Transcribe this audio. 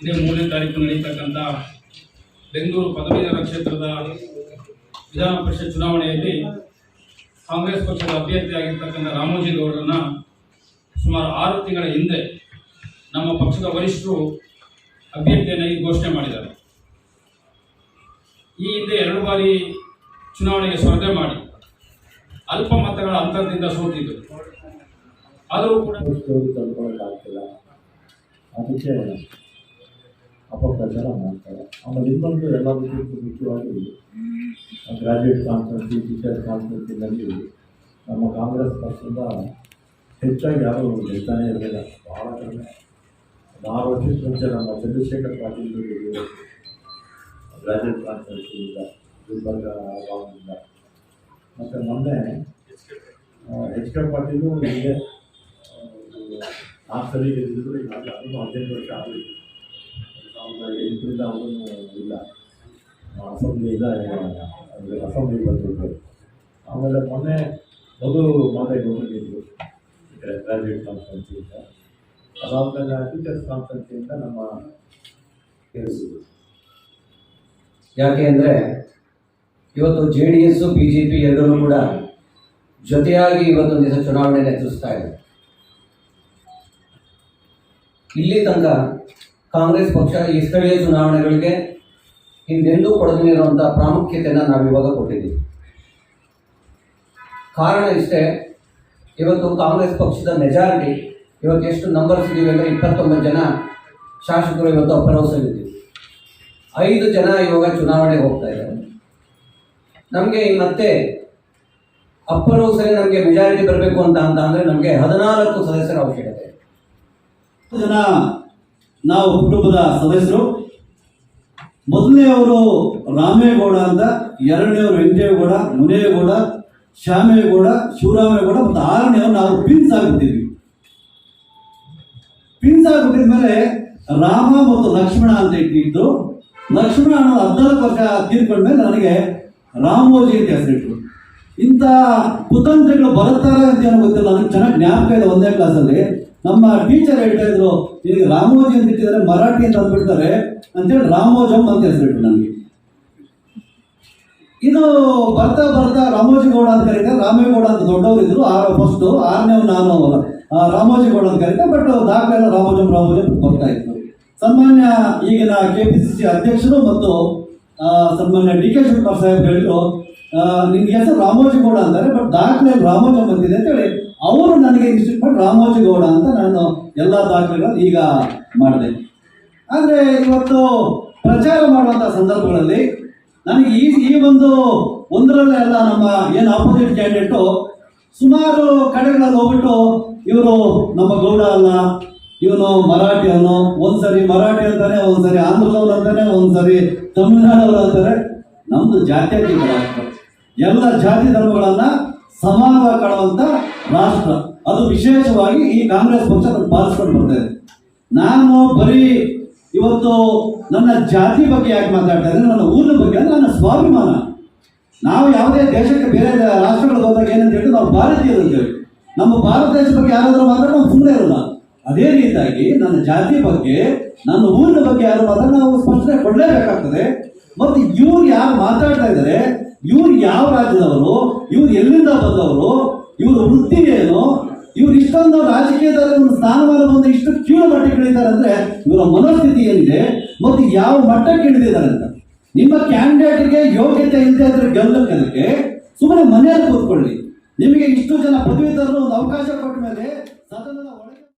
ತಾರೀಕು ನಡೀತಕ್ಕಂಥ ಬೆಂಗಳೂರು ಪದವೀಧರ ಕ್ಷೇತ್ರದ ವಿಧಾನ ಪರಿಷತ್ ಚುನಾವಣೆಯಲ್ಲಿ ಕಾಂಗ್ರೆಸ್ ಪಕ್ಷದ ಅಭ್ಯರ್ಥಿಯಾಗಿರ್ತಕ್ಕಂಥ ರಾಮೋಜಿ ಗೌಡರನ್ನ ಸುಮಾರು ಆರು ತಿಂಗಳ ಹಿಂದೆ ನಮ್ಮ ಪಕ್ಷದ ವರಿಷ್ಠರು ಅಭ್ಯರ್ಥಿಯನ್ನಾಗಿ ಘೋಷಣೆ ಮಾಡಿದ್ದಾರೆ. ಈ ಹಿಂದೆ ಎರಡು ಬಾರಿ ಚುನಾವಣೆಗೆ ಸ್ಪರ್ಧೆ ಮಾಡಿ ಅಲ್ಪ ಮತಗಳ ಅಂತರದಿಂದ ಸೋತಿದ್ದರು. ಆದರೂ ಕೂಡ ಅದಕ್ಕೆ ಅಪಪ್ರಚಾರ ಮಾಡ್ತಾರೆ. ಆಮೇಲೆ ಇನ್ನೊಂದು ಎಲ್ಲದಕ್ಕಿಂತ ಮುಖ್ಯವಾಗಿ ಗ್ರಾಜ್ಯುಯೇಟ್ ಕಾನ್ಫರೆನ್ಸ್ ಟೀಚರ್ ಕಾನ್ಫರೆನ್ಸಿನಲ್ಲಿ ನಮ್ಮ ಕಾಂಗ್ರೆಸ್ ಪಕ್ಷದ ಹೆಚ್ಚಾಗಿ ಯಾರು ಗೆಲ್ತಾನೇ ಇರಲಿಲ್ಲ. ಭಾಳ ಕಡಿಮೆ. ಒಂದು ಆರು ವರ್ಷದ ಮುಂಚೆ ನಮ್ಮ ಚಂದ್ರಶೇಖರ್ ಪಾಟೀಲ್ ಗ್ರಾಜುಯೇಟ್ ಕಾನ್ಫರೆನ್ಸಿಂದ ಗುಲ್ಬರ್ಗ ಭಾಗದಿಂದ ಮತ್ತು ಮೊನ್ನೆ ಎಚ್ ಕೆ ಪಾಟೀಲು ಹೀಗೆ, ಆ ಸರಿ ಗೆದ್ದಿದ್ರು, ಈಗ ಅದು ಅದನ್ನು ಹದಿನೆಂಟು ವರ್ಷ ಆಗಲಿಲ್ಲ ಎಂಟರಿಂದ ಅವನು ಇಲ್ಲ. ಅಸೆಂಬ್ಲಿಯಿಂದ ಅಸೆಂಬ್ಲಿ ಬಂದಿದ್ರು ಆಮೇಲೆ ಮೊನ್ನೆ ಮೊದಲು ಮಾತೆ ಗೆದ್ದರು ಗ್ರಾಜ್ಯುಯೇಟ್ ಕಾನ್ಫರೆನ್ಸಿಂದ ಅದಾದಮೇಲೆ ಟೀಚರ್ಸ್ ಕಾನ್ಫರೆನ್ಸಿಂದ ನಮ್ಮ ಯಾಕೆ ಅಂದರೆ ಇವತ್ತು J D S B J P ಕೂಡ ಜೊತೆಯಾಗಿ ಇವತ್ತು ದಿವಸ ಚುನಾವಣೆ ಎದುರಿಸ್ತಾ ಇದೆ ಇಲ್ಲಿ ತನಕ ಕಾಂಗ್ರೆಸ್ ಪಕ್ಷ ಈ ಸ್ಥಳೀಯ ಚುನಾವಣೆಗಳಿಗೆ ಹಿಂದೆಂದೂ ಪಡೆದಿರುವಂತಹ ಪ್ರಾಮುಖ್ಯತೆಯನ್ನು ನಾವು ಇವಾಗ ಕೊಟ್ಟಿದ್ದೀವಿ. ಕಾರಣ ಇಷ್ಟೇ, ಇವತ್ತು ಕಾಂಗ್ರೆಸ್ ಪಕ್ಷದ ಮೆಜಾರಿಟಿ ಇವತ್ತು ಎಷ್ಟು ನಂಬರ್ಸ್ ಇದೀವಿ ಅಂದರೆ ಇಪ್ಪತ್ತೊಂಬತ್ತು ಜನ ಶಾಸಕರು ಇವತ್ತು ಅಪರವಸಲ್ಲಿದ್ದೀವಿ ಐದು ಜನ ಇವಾಗ ಚುನಾವಣೆಗೆ ಹೋಗ್ತಾ ಇದ್ದಾರೆ. ನಮಗೆ ಮತ್ತೆ ಅಪ್ಪರ್ ನಮಗೆ ಮೆಜಾರಿಟಿ ಬರಬೇಕು ಅಂತ ಅಂತ ಅಂದರೆ ನಮಗೆ ಹದಿನಾಲ್ಕು ಸದಸ್ಯರ ಅವಶ್ಯಕತೆ. ಜನ ನಾವು ಕುಟುಂಬದ ಸದಸ್ಯರು. ಮೊದಲನೆಯವರು ರಾಮೇಗೌಡ ಅಂತ ಎರಡನೇವರು ವೆಂಕಟೇಗೌಡ ಮುನೇಗೌಡ, ಶ್ಯಾಮೇಗೌಡ, ಶಿವರಾಮೇಗೌಡ ಮತ್ತು ಆರನೇವರು ನಾವು ಪಿನ್ಸ್ ಆಗಿಬಿಟ್ಟಿದ್ವಿ. ಪಿನ್ಸ್ ಆಗಿಬಿಟ್ಟಿದ್ಮೇಲೆ ರಾಮ ಮತ್ತು ಲಕ್ಷ್ಮಣ ಅಂತ ಇಟ್ಟಿದ್ದು ಲಕ್ಷ್ಮಣ ಅನ್ನೋದು ಹದಿನಾಲ್ಕು ವರ್ಷ ತೀರ್ಕೊಂಡ್ಮೇಲೆ ನನಗೆ ರಾಮೋಜಿ ಅಂತ ಹೆಸರಿಟ್ರು. ಇಂಥ ಕುತಂತ್ರಗಳು ಬರುತ್ತಾರೆ ಅಂತ ಏನೋ ಗೊತ್ತಿಲ್ಲ. ನನಗೆ ಚೆನ್ನಾಗಿ ಜ್ಞಾಪಕ ಇದೆ ಒಂದೇ ಕ್ಲಾಸಲ್ಲಿ ನಮ್ಮ ಟೀಚರ್ ಹೇಳ್ತಾ ಇದ್ರು ಈಗ ರಾಮೋಜಿ ಅಂತ ಇಟ್ಟಿದ್ದಾರೆ, ಮರಾಠಿ ಅಂತ ಅಂದ್ಬಿಡ್ತಾರೆ. ಅಂತೇಳಿ ರಾಮೋಜಮ್ ಅಂತ ಹೆಸರಿಟ್ಟು ನನಗೆ. ಇದು ಬರ್ತಾ ಬರ್ತಾ ರಾಮೋಜಿ ಗೌಡ ಅಂತ ಕರೀತಾರೆ. ರಾಮೇಗೌಡ ಅಂತ ದೊಡ್ಡವರು ಇದ್ರು ಆರು ಫಸ್ಟ್ ಆರನೇ ನಾನು ರಾಮೋಜಿ ಗೌಡ ಅಂತ ಕರೀತಾರೆ ಬಟ್ ದಾಖಲೆ ರಾಮೋಜಮ್ ರಾಮೋಜಂ ರಾಮೋಜಂ ಬರ್ತಾ ಇತ್ತು ಸನ್ಮಾನ್ಯ ಈಗಿನ ಕೆ ಪಿ ಸಿ ಸಿ ಅಧ್ಯಕ್ಷರು ಮತ್ತು ಸನ್ಮಾನ್ಯ ಡಿ ಕೆ ಶಿವಕುಮಾರ್ ಸಾಹೇಬ್ ಹೇಳಿದ್ರು ಆ, ನಿನ್ಗೆ ಹೆಸರು ರಾಮೋಜಿ ಗೌಡ ಅಂತಾರೆ ಬಟ್ ದಾಖಲೆ ರಾಮೋಜಿ ಬಂದಿದೆ ಅಂತ ಹೇಳಿ. ಅವರು ನನಗೆ ಇನ್ಸ್ಟಿಟ್ಯೂಟ್ ಮಾಡಿ ರಾಮೋಜಿ ಗೌಡ ಅಂತ ನಾನು ಎಲ್ಲ ದಾಖಲೆಗಳನ್ನು ಈಗ ಮಾಡಿದೆ. ಆದರೆ ಇವತ್ತು ಪ್ರಚಾರ ಮಾಡುವಂಥ ಸಂದರ್ಭಗಳಲ್ಲಿ ನನಗೆ ಈ ಈ ಒಂದು ಒಂದರಲ್ಲೇ ಅಲ್ಲ ನಮ್ಮ ಏನು ಆಪೋಸಿಟ್ ಕ್ಯಾಂಡಿಡೇಟು ಸುಮಾರು ಕಡೆಗಳಲ್ಲಿ ಹೋಗ್ಬಿಟ್ಟು ಇವರು ನಮ್ಮ ಗೌಡ ಅಲ್ಲ ಇವನು ಮರಾಠಿ ಅವನು ಒಂದ್ಸರಿ ಮರಾಠಿ ಅಂತಾನೆ ಒಂದ್ಸರಿ ಆಂಧ್ರದವ್ರು ಅಂತಾನೆ ಒಂದ್ಸರಿ ತಮಿಳುನಾಡವ್ರು ಅಂತಾರೆ. ನಮ್ದು ಜಾತ್ಯತೀತ ರಾಷ್ಟ್ರ ಎಲ್ಲ ಜಾತಿ ಧರ್ಮಗಳನ್ನ ಸಮಾನವಾಗಿ ಕಾಣುವಂತ ರಾಷ್ಟ್ರ. ಅದು ವಿಶೇಷವಾಗಿ ಈ ಕಾಂಗ್ರೆಸ್ ಪಕ್ಷ ಪಾಲಿಸ್ಕೊಂಡು ಬರ್ತಾ ಇದೆ. ನಾನು ಬರೀ ಇವತ್ತು ನನ್ನ ಜಾತಿ ಬಗ್ಗೆ ಯಾಕೆ ಮಾತಾಡ್ತಾ ಇದ್ದೀನಿ? ನನ್ನ ಊರಿನ ಬಗ್ಗೆ ಅಂದ್ರೆ ನನ್ನ ಸ್ವಾಭಿಮಾನ. ನಾವು ಯಾವುದೇ ದೇಶಕ್ಕೆ ಬೇರೆ ರಾಷ್ಟ್ರಗಳಿಗೆ ಹೋದಾಗ ಏನಂತ ಹೇಳಿದ್ರೆ ನಾವು ಭಾರತೀಯರು ಅಂತೇಳಿ ನಮ್ಮ ಭಾರತ ದೇಶದ ಬಗ್ಗೆ ಯಾರಾದರೂ ಮಾತ್ರ ನಾವು ಸುಮ್ಮನೆ ಇರಲ್ಲ. ಅದೇ ರೀತಿಯಾಗಿ ನನ್ನ ಜಾತಿ ಬಗ್ಗೆ, ನನ್ನ ಊರಿನ ಬಗ್ಗೆ ಯಾರು ಮಾತ್ರ ನಾವು ಸ್ಪಷ್ಟನೆ ಕೊಡಲೇಬೇಕಾಗ್ತದೆ. ಮತ್ತು ಇವ್ರು ಯಾರು ಮಾತಾಡ್ತಾ ಇದ್ದಾರೆ ಇವ್ರು ಯಾವ ರಾಜ್ಯದವರು? ಇವ್ರು ಎಲ್ಲಿಂದ ಬಂದವರು? ಇವ್ರ ವೃತ್ತಿ ಏನು ಇವ್ರು ಇಷ್ಟೊಂದು ರಾಜಕೀಯದಲ್ಲಿ ಒಂದು ಸ್ಥಾನಮಾನ ಬಂದು ಇಷ್ಟು ಕೀಳು ಮಟ್ಟಕ್ಕೆ ಇಳಿದ್ದಾರೆ ಅಂದ್ರೆ ಇವರ ಮನಸ್ಥಿತಿ ಏನಿದೆ? ಮತ್ತು ಯಾವ ಮಟ್ಟಕ್ಕೆ ಇಳಿದಿದ್ದಾರೆ ಅಂತ. ನಿಮ್ಮ ಕ್ಯಾಂಡಿಡೇಟ್ಗೆ ಯೋಗ್ಯತೆ ಇಲ್ಲದೆ ಅಂದ್ರೆ ಗೆಲ್ಲಕ್ಕೆ ಸುಮ್ಮನೆ ಮನೆಯಲ್ಲಿ ಕೂತ್ಕೊಳ್ಳಿ. ನಿಮಗೆ ಇಷ್ಟು ಜನ ಪದವೀಧರರು ಒಂದು ಅವಕಾಶ ಕೊಟ್ಟ ಮೇಲೆ ಸದನದ